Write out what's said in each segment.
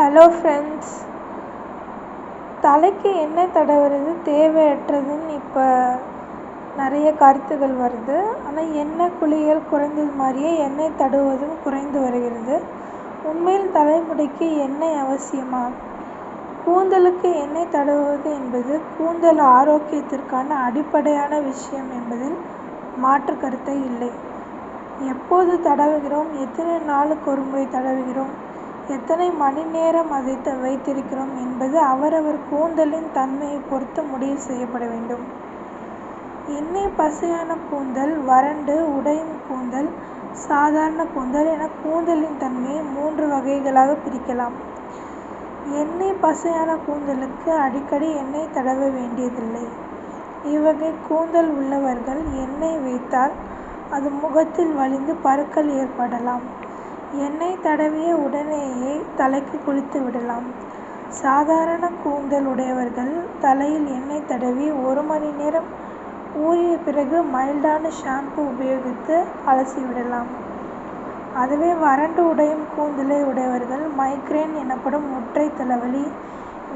Hello friends தலைக்கு எண்ணெய் தடவுறது தேவையற்றதுன்னு இப்போ நிறைய கருத்துகள் வருது. ஆனால் எண்ணெய் குளியல் குறைந்தது மாதிரியே எண்ணெய் தடுவதும் குறைந்து வருகிறது. உண்மையில் தலைமுடிக்கு எண்ணெய் அவசியமா? கூந்தலுக்கு எண்ணெய் தடவுவது என்பது கூந்தல் ஆரோக்கியத்திற்கான அடிப்படையான விஷயம் என்பதில் மாற்று கருத்தை இல்லை. எப்போது தடவுகிறோம்? எத்தனை நாளுக்கு ஒரு முறை தடவுகிறோம்? எத்தனை மணி நேரம் அதை வைத்திருக்கிறோம் என்பது அவரவர் கூந்தலின் தன்மையை பொறுத்து முடிவு செய்யப்பட வேண்டும். எண்ணெய் பசையான கூந்தல் வறண்டு உடையும் கூந்தல் சாதாரண கூந்தல் என கூந்தலின் தன்மையை மூன்று வகைகளாக பிரிக்கலாம். எண்ணெய் பசையான கூந்தலுக்கு அடிக்கடி எண்ணெய் தடவ வேண்டியதில்லை. இவ்வகை கூந்தல் உள்ளவர்கள் எண்ணெய் வைத்தால் அது முகத்தில் வழிந்து பருக்கள் ஏற்படலாம். எண்ணெய் தடவிய உடனேயே தலைக்கு குளித்து விடலாம். சாதாரண கூந்தல் உடையவர்கள் தலையில் எண்ணெய் தடவி ஒரு மணி நேரம் ஊறிய பிறகு மைல்டான ஷாம்பு உபயோகித்து அலசி விடலாம். அதுவே வறண்டு உடையும் கூந்தலை உடையவர்கள் மைக்ரேன் எனப்படும் ஒற்றை தலைவலி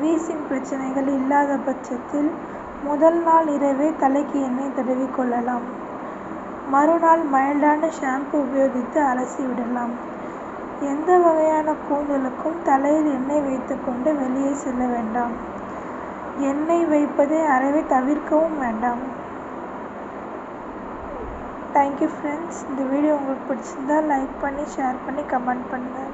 வீசிங் பிரச்சனைகள் இல்லாத பட்சத்தில் முதல் நாள் இரவே தலைக்கு எண்ணெய் தடவி கொள்ளலாம். மறுநாள் மைல்டான ஷாம்பு உபயோகித்து அலசி விடலாம். எந்த வகையான கூந்தலுக்கும் தலையில் எண்ணெய் வைத்துக்கொண்டு வெளியே செல்ல வேண்டாம். எண்ணெய் வைப்பதை அறவே தவிர்க்கவும் வேண்டாம். தேங்க்யூ ஃப்ரெண்ட்ஸ் இந்த வீடியோ உங்களுக்கு பிடிச்சிருந்தா லைக் பண்ணி ஷேர் பண்ணி கமெண்ட் பண்ணுங்கள்